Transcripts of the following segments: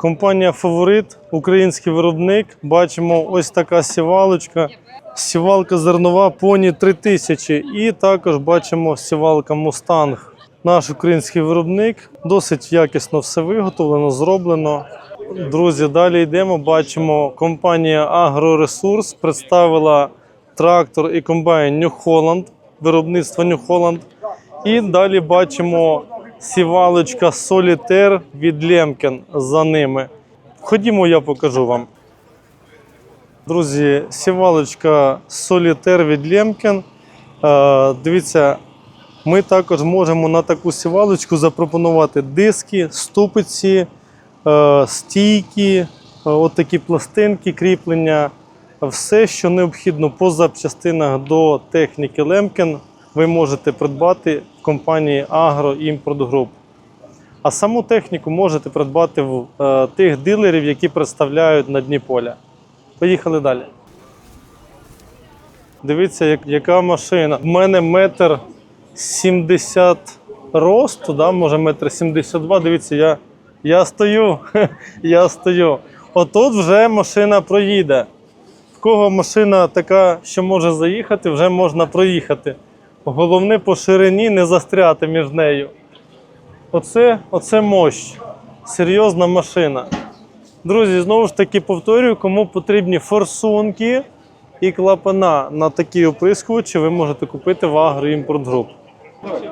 Компанія Фаворит, український виробник. Бачимо ось така сівалочка. Сівалка зернова поні 3000. І також бачимо сівалка Мустанг. Наш український виробник. Досить якісно все виготовлено, зроблено. Друзі, далі йдемо. Бачимо, компанія Агроресурс представила трактор і комбайн Holland, виробництво Holland. І далі бачимо сівалочка Солітер від Лемкен за ними. Ходімо, я покажу вам. Друзі, сівалочка Солітер від Лемкен. Е, дивіться, ми також можемо на таку сівалочку запропонувати диски, ступиці, е, стійки, е, от такі пластинки, кріплення. Все, що необхідно по запчастинах до техніки Лемкен, ви можете придбати компанії Agro Import Group. А саму техніку можете придбати в е, тих дилерів, які представляють на дні поля. Поїхали далі. Дивіться, як, яка машина. В мене метр 70 росту, да? може метр 72. Дивіться, я, я стою. я стою. Отут вже машина проїде. В кого машина така, що може заїхати, вже можна проїхати. Головне по ширині не застряти між нею. Оце, оце мощ. Серйозна машина. Друзі, знову ж таки повторюю, кому потрібні форсунки і клапана на такі оприскувачі, ви можете купити в Import Group.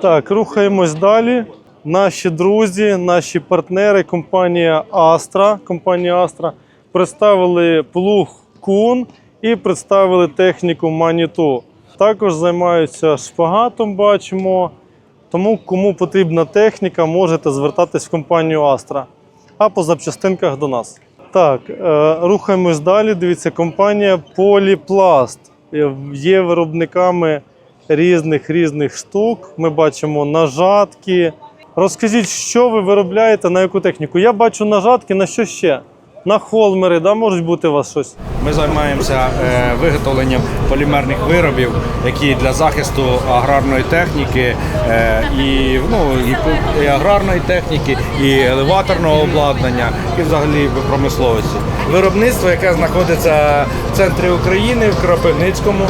Так, рухаємось далі. Наші друзі, наші партнери, компанія Astra, компанія Astra представили плуг Кун і представили техніку Manitou. Також займаються шпагатом, бачимо. Тому кому потрібна техніка, можете звертатись в компанію Astra, а по запчастинках до нас. Так, е, рухаємось далі. Дивіться, компанія Polyplast Е, є виробниками різних різних штук. Ми бачимо нажатки. Розкажіть, що ви виробляєте на яку техніку? Я бачу нажатки, на що ще? На холмери, да, можуть бути у вас щось? Ми займаємося е, виготовленням полімерних виробів, які для захисту аграрної техніки е, і, ну, і, і аграрної техніки, і елеваторного обладнання, і взагалі промисловості. Виробництво, яке знаходиться в центрі України, в Кропивницькому,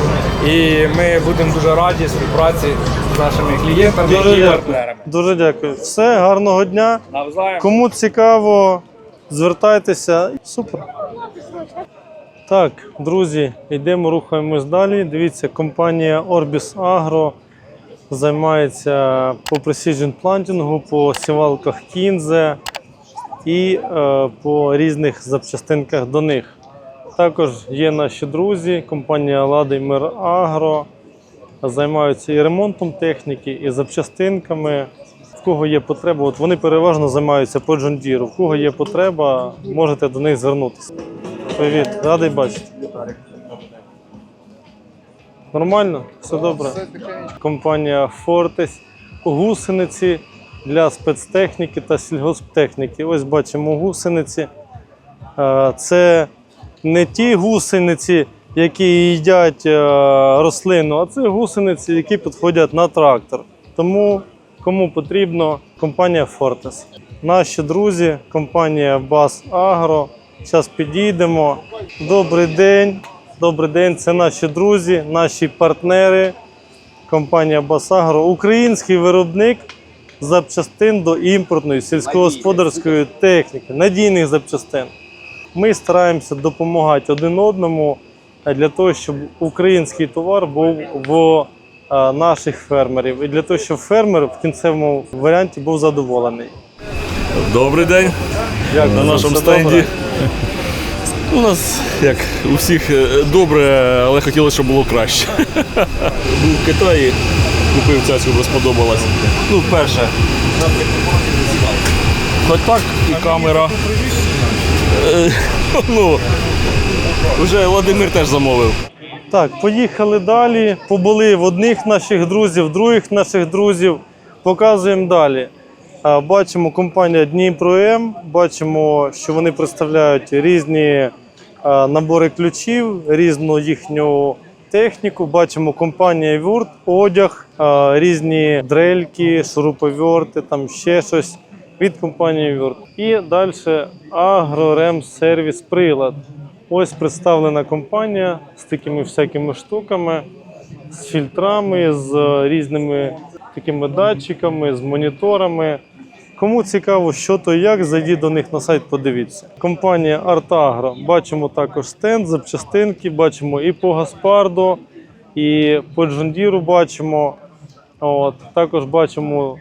і ми будемо дуже раді співпраці з нашими клієнтами Дуже і дякую. партнерами. Дуже дякую. Все, гарного дня. Навзаєм. Кому цікаво, звертайтеся. Супер. Так, друзі, йдемо, рухаємось далі. Дивіться, компанія Orbis Agro займається по precision плантингу, по сівалках Кінзе і е, по різних запчастинках до них. Також є наші друзі, компанія Ладеймир Агро. Займаються і ремонтом техніки, і запчастинками. Кого є потреба, от вони переважно займаються по джондіру. В кого є потреба, можете до них звернутися. Привіт, радий бачити. Нормально? Все добре. Компанія Fortis. Гусениці для спецтехніки та сільгосптехніки. Ось бачимо гусениці. Е, Це не ті гусениці, які їдять е, рослину, а це гусениці, які підходять на трактор. Тому кому потрібно, компанія Fortis. Наші друзі, компанія Бас Агро. Зараз підійдемо. Добрий день. Добрий день. Це наші друзі, наші партнери. Компанія Басагро, український виробник запчастин до імпортної сільськогосподарської техніки, надійних запчастин. Ми стараємося допомагати один одному для того, щоб український товар був в наших фермерів, і для того, щоб фермер в кінцевому варіанті був задоволений. Добрий день Як на нашому стенді. добре? У нас, як у всіх, е, добре, але хотілося, щоб було краще. Був в Китаї, купив цяцьку, бо сподобалась. Ну, перше. Хоч так, і камера. Е, Ну, вже Владимир теж замовив. Так, поїхали далі. Побули в одних наших друзів, других наших друзів. Показуємо далі. Бачимо компанія Дніпро-М, бачимо, що вони представляють різні набори ключів, різну їхню техніку. Бачимо компанія Вурт, одяг, різні дрельки, шуруповерти, там ще щось. від компанії Word. І далі Агрорем Сервіс Прилад. Ось представлена компанія з такими всякими штуками, з фільтрами, з різними такими датчиками, з моніторами. Кому цікаво, що то як, зайдіть до них на сайт, подивіться. Компанія Артагро. Бачимо також стенд, запчастинки, бачимо і по Гаспарду, і по Джондіру бачимо. От, також бачимо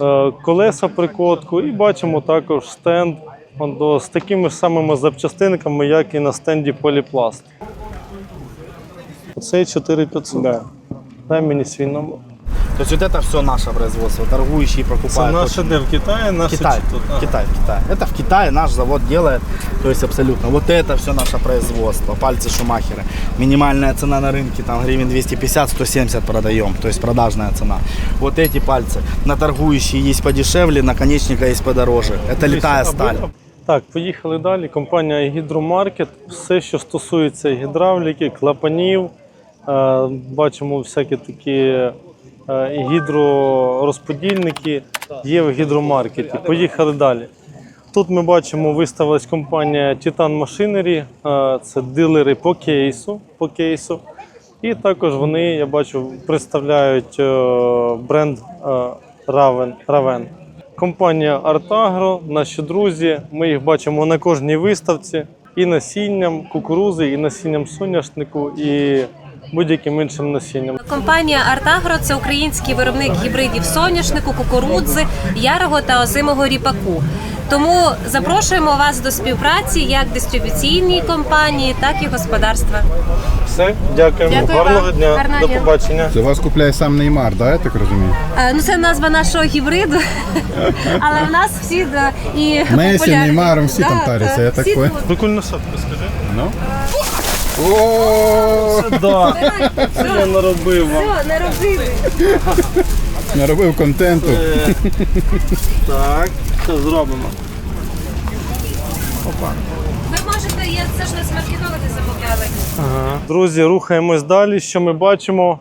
е, колеса прикотку і бачимо також стенд з такими ж самими запчастинками, як і на стенді Поліпласт. Оцей 4500. Да. Дай мені свій номер. То есть вот это все наше производство, торгующие Це покупают. наше де в Китаї, наше Китай, чи тут? А. Китай, Китай. Это в Китае наш завод делает, то есть абсолютно. Вот это все наше производство, пальцы Шумахера. Минимальная цена на рынке там гривен 250-170 продаем, то есть продажная цена. Вот эти пальцы на торгующие есть подешевле, наконечника есть подороже. Это летая Аби- сталь. Так, поїхали далі. Компанія Гідромаркет. Все, що стосується гідравліки, клапанів. Е, Бачимо всякі такі е, гідророзподільники є в гідромаркеті. Поїхали далі. Тут ми бачимо, виставилась компанія Titan Machinery. Е, Це дилери по кейсу. По кейсу. І також вони, я бачу, представляють бренд Raven. Компанія Артагро, наші друзі. Ми їх бачимо на кожній виставці і насінням кукурузи, і насінням соняшнику, і будь-яким іншим насінням. Компанія Артагро це український виробник гібридів соняшнику, кукурудзи, ярого та озимого ріпаку. Тому запрошуємо вас до співпраці як дистрибуційній компанії, так і господарства. Все, дякуємо. Дякую Гарного вам. дня. Гарного До дня. побачення. Це вас купляє сам Неймар, да, я так розумію? Е, Ну це назва нашого гібриду, але в нас всі да, і Месі, популярні. Неймаром всі там таряться, я так всі понял. тут. Прикольна садка, скажи. Ну. О, Да, я наробив вам. Все, не робили. наробив контенту. Так, що зробимо? Можете, є це ж нас маркетологи замовляли. Друзі, рухаємось далі. Що ми бачимо?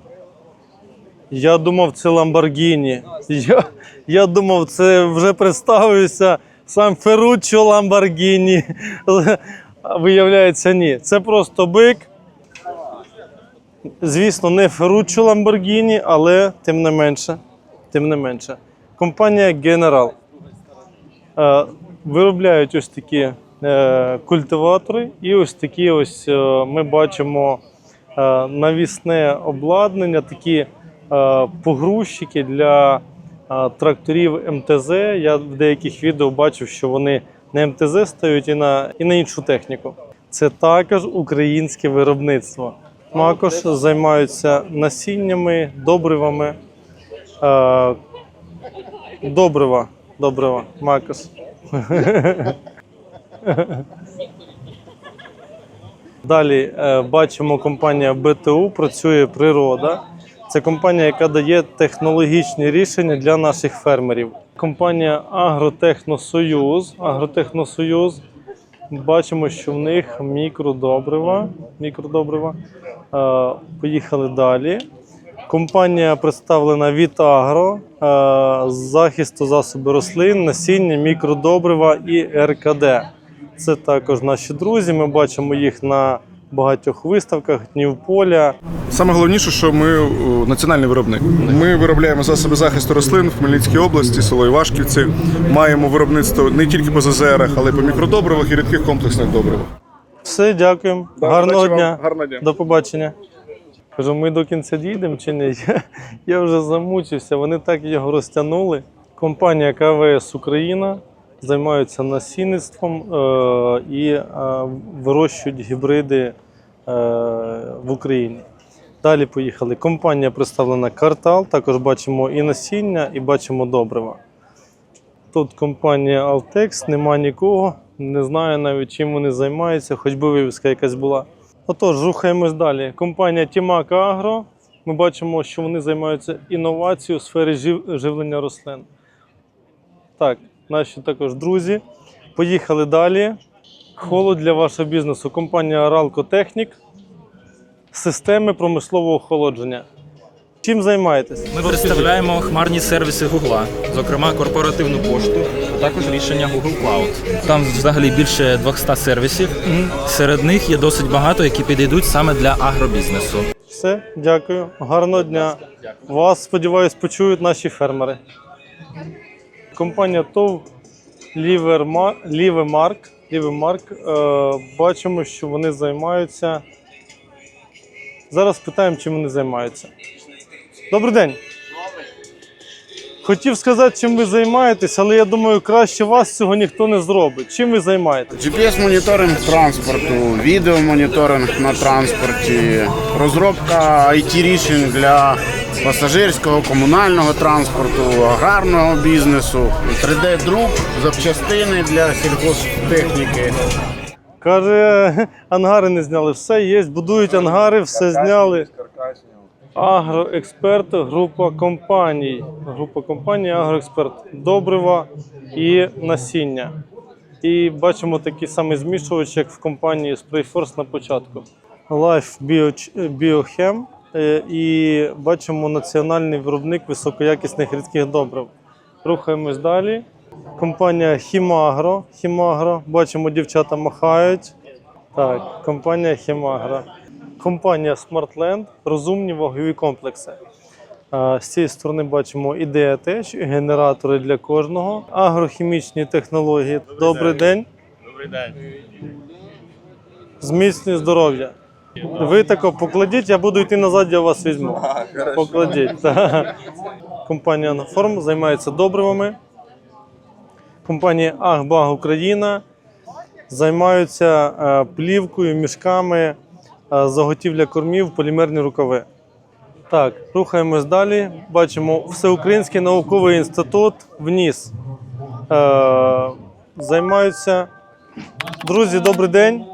Я думав, це Ламборгіні. Я, я думав, це вже представився сам Ферруччо Ламборгіні. Виявляється, ні. Це просто бик. Звісно, не Ферруччо Ламборгіні, але тим не менше. Тим не менше. Компанія. Е, виробляють ось такі культиватори, і ось такі ось е, ми бачимо е, навісне обладнання, такі е, погрузчики для е, тракторів МТЗ. Я в деяких відео бачив, що вони на МТЗ стають і на, і на іншу техніку. Це також українське виробництво. Також займаються насіннями, добривами. Е, добрива, добрива, Макос. Далі е, бачимо компанія БТУ, працює природа. Це компанія, яка дає технологічні рішення для наших фермерів. Компанія Агротехносоюз. Агротехносоюз. Бачимо, що в них мікродобрива. мікродобрива. Е, поїхали далі. Компанія представлена від Агро, е, захисту засобів рослин, насіння, мікродобрива і РКД. Це також наші друзі. Ми бачимо їх на багатьох виставках днів поля. Саме головніше, що ми о, національний виробник. Ми виробляємо засоби захисту рослин в Хмельницькій області, село Івашківці. Маємо виробництво не тільки по ЗЗРах, але й по мікродобривах і рідких комплексних добривах. Все, дякуємо. Да, Гарного дня. Гарного дня. До побачення. Кажу, ми до кінця дійдемо чи ні? Я, я вже замучився. Вони так його розтягнули. Компанія КВС Україна займаються насінництвом е, і е, вирощують гібриди е, в Україні. Далі поїхали. Компанія представлена Картал. Також бачимо і насіння, і бачимо добрива. Тут компанія Altex, нема нікого. Не знаю навіть чим вони займаються, хоч би вивіска якась була. Отож, рухаємось далі. Компанія Тімака Агро. Ми бачимо, що вони займаються інновацією у сфері жив- живлення рослин. Так, наші також друзі. Поїхали далі. Холод для вашого бізнесу. Компанія Aralco Technic. Системи промислового охолодження. Чим займаєтесь? Ми представляємо хмарні сервіси Гугла, зокрема корпоративну пошту, а також рішення Google Cloud. Там взагалі більше 200 сервісів. Серед них є досить багато, які підійдуть саме для агробізнесу. Все, дякую. Гарного дня. Вас, сподіваюсь, почують наші фермери. Компанія ТОВ Лівемарк. Лівемарк. Е, бачимо, що вони займаються. Зараз питаємо, чим вони займаються. Добрий день. Хотів сказати, чим ви займаєтесь, але я думаю, краще вас цього ніхто не зробить. Чим ви займаєтесь? GPS-моніторинг транспорту, відеомоніторинг на транспорті, розробка IT-рішень для пасажирського, комунального транспорту, аграрного бізнесу, 3D-друк, запчастини для сільхозтехніки. Каже, ангари не зняли. Все є, будують ангари, все зняли. Агроексперт, група компаній. Група компаній Агроексперт. Добрива і насіння. І бачимо такий самий змішувач, як в компанії Sprayforce на початку. Life Bio- Biochem. Е, І бачимо національний виробник високоякісних рідких добрив. Рухаємось далі. Компанія Хімагро. Хімагро. Бачимо, дівчата махають. Так, компанія Хімагро. Компанія Smartland. Розумні вагові комплекси. Е, З цієї сторони бачимо ідея теж, генератори для кожного, агрохімічні технології. Добрий день. Добрий день. Зміцнює здоров'я. Ви тако покладіть, я буду йти назад, я вас візьму. Покладіть. Компанія Анаформ займається добривами. Компанія Агбаг Україна займаються е, плівкою, мішками, заготівля кормів, полімерні рукави. Так, рухаємось далі. Бачимо Всеукраїнський науковий інститут ВНІС. Е, займаються. Друзі, добрий день.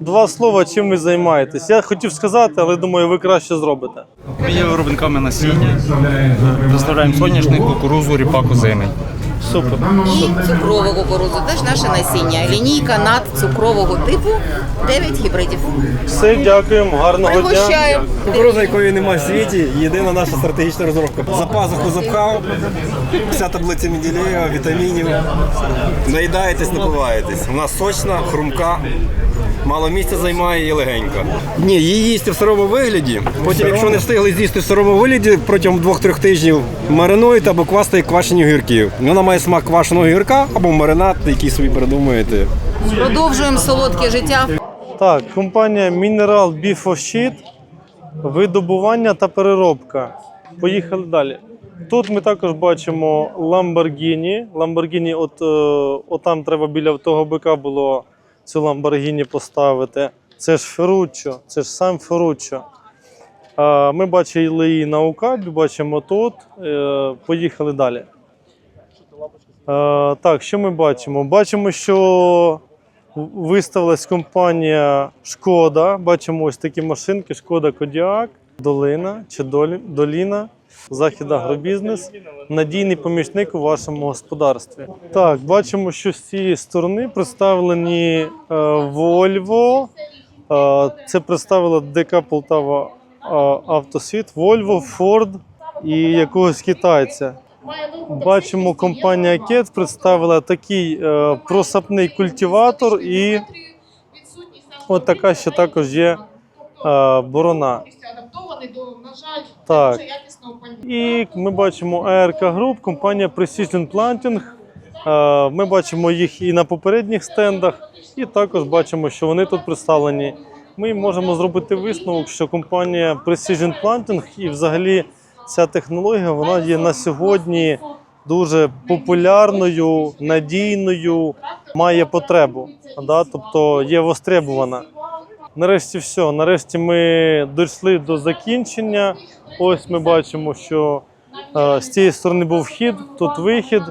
Два слова, чим ви займаєтесь. Я хотів сказати, але думаю, ви краще зробите. Ми є виробниками насіння, доставляємо соняшник, кукурузу, ріпаку, земель. Супер. і цукрову кукурудзу, теж наше насіння. Лінійка над цукрового типу 9 гібридів. Все, дякуємо, гарного дня. Пригощаю. Кукуруза, якої немає в світі, єдина наша стратегічна розробка. За пазуху запхав, вся таблиця Менделєєва, вітамінів. Наїдаєтесь, напиваєтесь. Вона сочна, хрумка, мало місця займає і легенька. Ні, її їсти в сирому вигляді. Потім, якщо не встигли з'їсти в сирому вигляді, протягом 2-3 тижнів маринуєте або квасите квашені огірки. Вона має смак квашеного огірка або маринад, який собі придумаєте. Продовжуємо солодке життя. Так, компанія Mineral Bifosheet, видобування та переробка. Поїхали далі. Тут ми також бачимо Lamborghini. Lamborghini, от, е, от там треба біля того бика було цю Lamborghini поставити. Це ж Ferruccio, це ж сам. Е, Ми бачили її на Укабі, бачимо тут. Е, Поїхали далі. Так, що ми бачимо? Бачимо, що виставилась компанія Шкода. Бачимо ось такі машинки: Шкода Кодіак, Долина чи Доліна, Захід Агробізнес. Надійний помічник у вашому господарстві. Так, бачимо, що з цієї сторони представлені е, Volvo. Е, це представила ДК Полтава е, Автосвіт, Volvo, Ford і якогось китайця. Бачимо, компанія Кет представила такий просапний культиватор і от така ще також є е, борона. Так. І ми бачимо ARK Group, компанія Precision Planting. Е, Ми бачимо їх і на попередніх стендах, і також бачимо, що вони тут представлені. Ми можемо зробити висновок, що компанія Precision Planting і взагалі ця технологія вона є на сьогодні дуже популярною, надійною, має потребу. Да? Тобто є востребована. Нарешті все. Нарешті ми дійшли до закінчення. Ось ми бачимо, що е, з цієї сторони був вхід, тут вихід.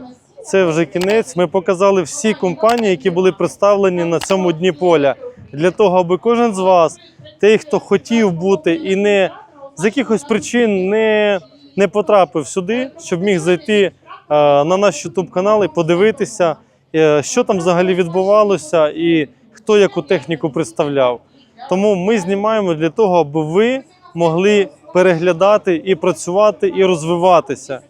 Це вже кінець. Ми показали всі компанії, які були представлені на цьому дні поля. Для того, аби кожен з вас, той, хто хотів бути і не з якихось причин не, не потрапив сюди, щоб міг зайти е, на наш YouTube канал і подивитися, е, що там взагалі відбувалося і хто яку техніку представляв. Тому ми знімаємо для того, аби ви могли переглядати і працювати, і розвиватися.